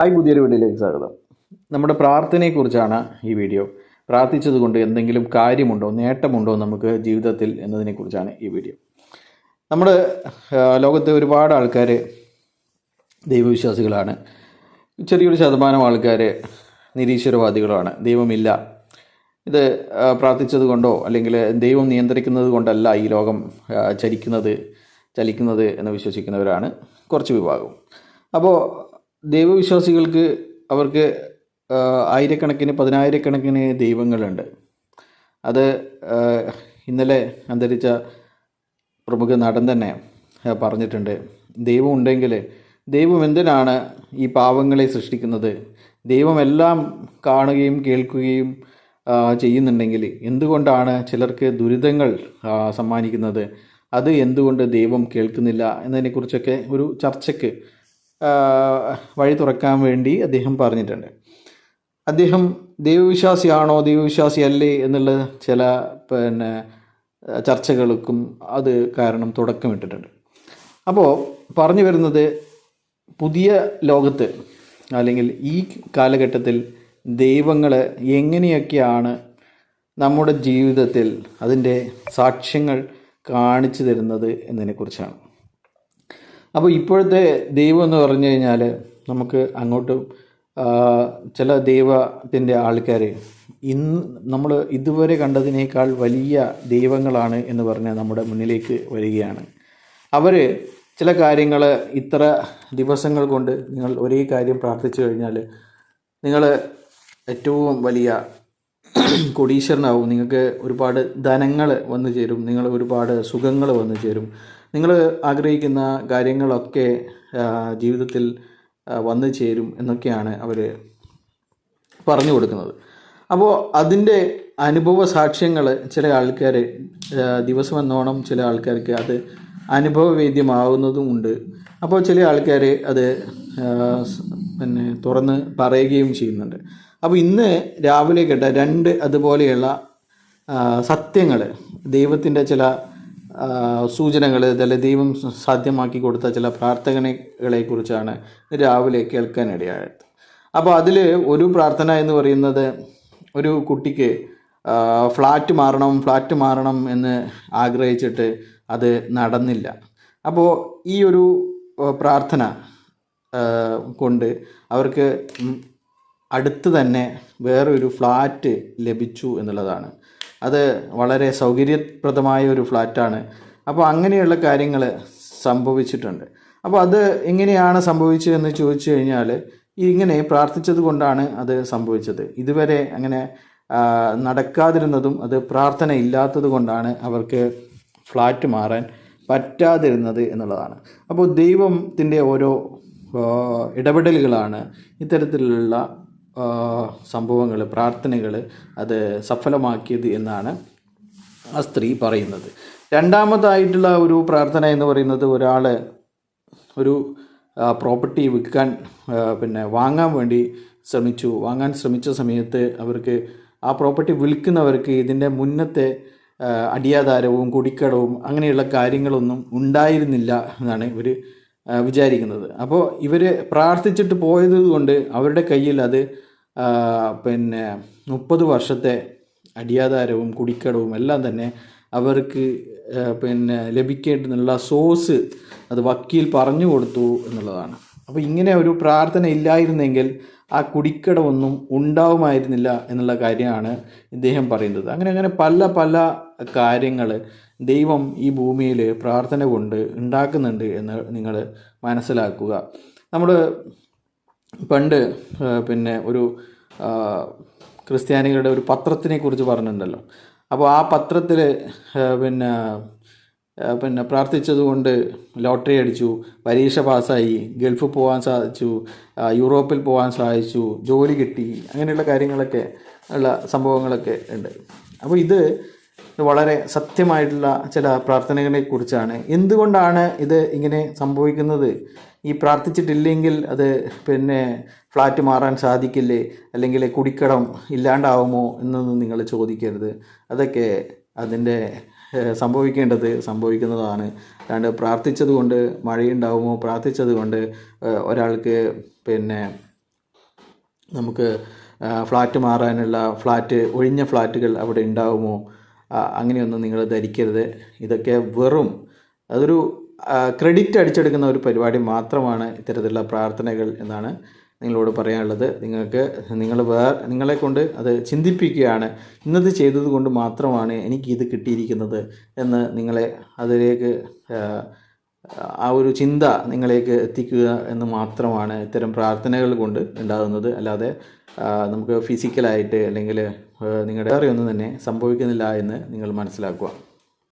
Hi പുതിയൊരു വീഡിയോയിലേക്ക് സ്വാഗതം. നമ്മുടെ പ്രാർത്ഥനയെക്കുറിച്ചാണ് ഈ വീഡിയോ. പ്രാർത്ഥിച്ചതുകൊണ്ട് എന്തെങ്കിലും കാര്യമുണ്ടോ നേട്ടമുണ്ടോ നമുക്ക് ജീവിതത്തിൽ എന്നതിനെക്കുറിച്ചാണ് ഈ വീഡിയോ. നമ്മുടെ ലോകത്തെ ഒരുപാട് ആൾക്കാർ ദൈവവിശ്വാസികളാണ്. ചെറിയൊരു ശതമാനം ആൾക്കാർ നിരീശ്വരവാദികളാണ്. ദൈവമില്ല. ഇത് പ്രാർത്ഥിച്ചത് കൊണ്ടോ അല്ലെങ്കിൽ ദൈവം നിയന്ത്രിക്കുന്നത് കൊണ്ടല്ല ഈ ലോകം ചലിക്കുന്നത് ചലിക്കുന്നത് എന്ന് വിശ്വസിക്കുന്നവരാണ് കുറച്ച് വിഭാഗം. അപ്പോൾ ദൈവവിശ്വാസികൾക്ക് അവർക്ക് ആയിരക്കണക്കിന് പതിനായിരക്കണക്കിന് ദൈവങ്ങളുണ്ട്. അത് ഇന്നലെ അന്തരിച്ച പ്രമുഖ നടൻ തന്നെ പറഞ്ഞിട്ടുണ്ട്. ദൈവം ഉണ്ടെങ്കിൽ ദൈവം എന്തിനാണ് ഈ പാവങ്ങളെ സൃഷ്ടിക്കുന്നത്? ദൈവമെല്ലാം കാണുകയും കേൾക്കുകയും ചെയ്യുന്നുണ്ടെങ്കിൽ എന്തുകൊണ്ടാണ് ചിലർക്ക് ദുരിതങ്ങൾ സമ്മാനിക്കുന്നത്? അത് എന്തുകൊണ്ട് ദൈവം കേൾക്കുന്നില്ല? എന്നതിനെക്കുറിച്ചൊക്കെ ഒരു ചർച്ചയ്ക്ക് വഴി തുറക്കാൻ വേണ്ടി അദ്ദേഹം പറഞ്ഞിട്ടുണ്ട്. അദ്ദേഹം ദൈവവിശ്വാസിയാണോ ദൈവവിശ്വാസിയല്ലേ എന്നുള്ള ചില പിന്നെ ചർച്ചകൾക്കും അത് കാരണം തുടക്കമിട്ടിട്ടുണ്ട് അപ്പോൾ പറഞ്ഞു വരുന്നത് പുതിയ ലോകത്ത് അല്ലെങ്കിൽ ഈ കാലഘട്ടത്തിൽ ദൈവങ്ങൾ എങ്ങനെയൊക്കെയാണ് നമ്മുടെ ജീവിതത്തിൽ അതിന്റെ സാക്ഷ്യങ്ങൾ കാണിച്ചു തരുന്നത് എന്നതിനെക്കുറിച്ചാണ്. അപ്പോൾ ഇപ്പോഴത്തെ ദൈവം എന്ന് പറഞ്ഞു കഴിഞ്ഞാൽ നമുക്ക് അങ്ങോട്ട് ചില ദൈവത്തിന്റെ ആൾക്കാർ ഇന്ന് നമ്മൾ ഇതുവരെ കണ്ടതിനേക്കാൾ വലിയ ദൈവങ്ങളാണ് എന്ന് പറഞ്ഞ് നമ്മുടെ മുന്നിലേക്ക് വരികയാണ്. അവർ ചില കാര്യങ്ങൾ ഇത്ര ദിവസങ്ങൾ കൊണ്ട് നിങ്ങൾ ഒരേ കാര്യം പ്രാർത്ഥിച്ചു കഴിഞ്ഞാൽ നിങ്ങൾ ഏറ്റവും വലിയ കൊടീശ്വരനാവും. നിങ്ങൾക്ക് ഒരുപാട് ധനങ്ങൾ വന്നു ചേരും. നിങ്ങൾ ഒരുപാട് സുഖങ്ങൾ വന്നു ചേരും. നിങ്ങൾ ആഗ്രഹിക്കുന്ന കാര്യങ്ങളൊക്കെ ജീവിതത്തിൽ വന്നു ചേരും എന്നൊക്കെയാണ് അവർ പറഞ്ഞു കൊടുക്കുന്നത്. അപ്പോൾ അതിന്റെ അനുഭവ സാക്ഷ്യങ്ങൾ ചില ആൾക്കാർ ദിവസം എന്നോണം ചില ആൾക്കാർക്ക് അത് അനുഭവവേദ്യമാവുന്നതുമുണ്ട് അപ്പോൾ ചില ആൾക്കാർ അത് പിന്നെ തുറന്ന് പറയുകയും ചെയ്യുന്നുണ്ട്. അപ്പോൾ ഇന്ന് രാവിലെ കേട്ട രണ്ട് അതുപോലെയുള്ള സത്യങ്ങൾ ദൈവത്തിന്റെ ചില സൂചനകൾ ദൈവം സാധ്യമാക്കി കൊടുത്ത ചില പ്രാർത്ഥനകളെ കുറിച്ചാണ് രാവിലെ കേൾക്കാനിടയായത്. അപ്പോൾ അതിൽ ഒരു പ്രാർത്ഥന എന്ന് പറയുന്നത് ഒരു കുട്ടിക്ക് ഫ്ലാറ്റ് മാറണം ഫ്ലാറ്റ് മാറണം എന്ന് ആഗ്രഹിച്ചിട്ട് അത് നടന്നില്ല. അപ്പോൾ ഈ ഒരു പ്രാർത്ഥന കൊണ്ട് അവർക്ക് അടുത്ത് തന്നെ വേറൊരു ഫ്ലാറ്റ് ലഭിച്ചു എന്നുള്ളതാണ്. അത് വളരെ സൗകര്യപ്രദമായ ഒരു ഫ്ലാറ്റാണ്. അപ്പോൾ അങ്ങനെയുള്ള കാര്യങ്ങൾ സംഭവിച്ചിട്ടുണ്ട്. അപ്പോൾ അത് എങ്ങനെയാണ് സംഭവിച്ചതെന്ന് ചോദിച്ചു കഴിഞ്ഞാൽ ഇങ്ങനെ പ്രാർത്ഥിച്ചത് കൊണ്ടാണ് അത് സംഭവിച്ചത്. ഇതുവരെ അങ്ങനെ നടക്കാതിരുന്നതും അത് പ്രാർത്ഥന ഇല്ലാത്തത് കൊണ്ടാണ് അവർക്ക് ഫ്ലാറ്റ് മാറാൻ പറ്റാതിരുന്നത് എന്നുള്ളതാണ്. അപ്പോൾ ദൈവത്തിന്റെ ഓരോ ഇടപെടലുകളാണ് ഇത്തരത്തിലുള്ള സംഭവങ്ങൾ പ്രാർത്ഥനകൾ അത് സഫലമാക്കിയത് എന്നാണ് ആ സ്ത്രീ പറയുന്നത്. രണ്ടാമതായിട്ടുള്ള ഒരു പ്രാർത്ഥന എന്ന് പറയുന്നത് ഒരാൾ ഒരു പ്രോപ്പർട്ടി വിൽക്കാൻ പിന്നെ വാങ്ങാൻ വേണ്ടി ശ്രമിച്ചു. വാങ്ങാൻ ശ്രമിച്ച സമയത്ത് അവർക്ക് ആ പ്രോപ്പർട്ടി വിൽക്കുന്നവർക്ക് ഇതിന്റെ മുന്നത്തെ അടിയാധാരവും കുടിക്കടവും അങ്ങനെയുള്ള കാര്യങ്ങളൊന്നും ഉണ്ടായിരുന്നില്ല എന്നാണ് ഇവർ വിചാരിക്കുന്നത്. അപ്പോൾ ഇവർ പ്രാർത്ഥിച്ചിട്ട് പോയത് കൊണ്ട് അവരുടെ കയ്യിൽ അത് പിന്നെ മുപ്പത് വർഷത്തെ അടിയാധാരവും കുടിക്കടവും എല്ലാം തന്നെ അവർക്ക് പിന്നെ ലഭിക്കേണ്ടുന്നുള്ള സോഴ്സ് അത് വക്കീൽ പറഞ്ഞു കൊടുത്തു എന്നുള്ളതാണ്. അപ്പോൾ ഇങ്ങനെ ഒരു പ്രാർത്ഥന ഇല്ലായിരുന്നെങ്കിൽ ആ കുടിക്കടമൊന്നും ഉണ്ടാവുമായിരുന്നില്ല എന്നുള്ള കാര്യമാണ് ഇദ്ദേഹം പറയുന്നത്. അങ്ങനെ അങ്ങനെ പല പല കാര്യങ്ങൾ ദൈവം ഈ ഭൂമിയിൽ പ്രാർത്ഥന കൊണ്ട് ഉണ്ടാക്കുന്നുണ്ട് എന്ന് നിങ്ങൾ മനസ്സിലാക്കുക. നമ്മൾ പണ്ട് പിന്നെ ഒരു ക്രിസ്ത്യാനികളുടെ ഒരു പത്രത്തിനെ കുറിച്ച് പറഞ്ഞിട്ടുണ്ടല്ലോ. അപ്പോൾ ആ പത്രത്തിൽ പിന്നെ പിന്നെ പ്രാർത്ഥിച്ചതുകൊണ്ട് ലോട്ടറി അടിച്ചു പരീക്ഷ പാസ്സായി ഗൾഫ് പോകാൻ സാധിച്ചു യൂറോപ്പിൽ പോകാൻ സാധിച്ചു ജോലി കിട്ടി അങ്ങനെയുള്ള കാര്യങ്ങളൊക്കെ ഉള്ള സംഭവങ്ങളൊക്കെ ഉണ്ട്. അപ്പോൾ ഇത് വളരെ സത്യമായിട്ടുള്ള ചില പ്രാർത്ഥനകളെ കുറിച്ചാണ് എന്തുകൊണ്ടാണ് ഇത് ഇങ്ങനെ സംഭവിക്കുന്നത്? ഈ പ്രാർത്ഥിച്ചിട്ടില്ലെങ്കിൽ അത് പിന്നെ ഫ്ലാറ്റ് മാറാൻ സാധിക്കില്ലേ? അല്ലെങ്കിൽ കുടിക്കടം ഇല്ലാണ്ടാവുമോ എന്നൊന്നും നിങ്ങൾ ചോദിക്കരുത്. അതൊക്കെ അതിന്റെ സംഭവിക്കേണ്ടത് സംഭവിക്കുന്നതാണ്. അല്ലാണ്ട് പ്രാർത്ഥിച്ചത് കൊണ്ട് മഴയുണ്ടാവുമോ? പ്രാർത്ഥിച്ചത് കൊണ്ട് ഒരാൾക്ക് പിന്നെ നമുക്ക് ഫ്ലാറ്റ് മാറാനുള്ള ഫ്ലാറ്റ് ഒഴിഞ്ഞ ഫ്ലാറ്റുകൾ അവിടെ ഉണ്ടാവുമോ? അങ്ങനെയൊന്നും നിങ്ങൾ ധരിക്കരുത്. ഇതൊക്കെ വെറും അതൊരു ക്രെഡിറ്റ് അടിച്ചെടുക്കുന്ന ഒരു പരിപാടി മാത്രമാണ് ഇത്തരത്തിലുള്ള പ്രാർത്ഥനകൾ എന്നാണ് നിങ്ങളോട് പറയാനുള്ളത്. നിങ്ങൾക്ക് നിങ്ങൾ വേ നിങ്ങളെ കൊണ്ട് അത് ചിന്തിപ്പിക്കുകയാണ്. ഇന്നത് ചെയ്തത് കൊണ്ട് മാത്രമാണ് എനിക്കിത് കിട്ടിയിരിക്കുന്നത് എന്ന് നിങ്ങളെ അതിലേക്ക് ആ, ഒരു ചിന്ത നിങ്ങളേക്ക് എത്തിക്കുക എന്ന് മാത്രമാണ് ഇത്തരം പ്രാർത്ഥനകൾ കൊണ്ട് ഉണ്ടാകുന്നത്. അല്ലാതെ നമുക്ക് ഫിസിക്കലായിട്ട് അല്ലെങ്കിൽ നിങ്ങളുടെ ഒന്നും തന്നെ സംഭവിക്കുന്നില്ല എന്ന് നിങ്ങൾ മനസ്സിലാക്കുക.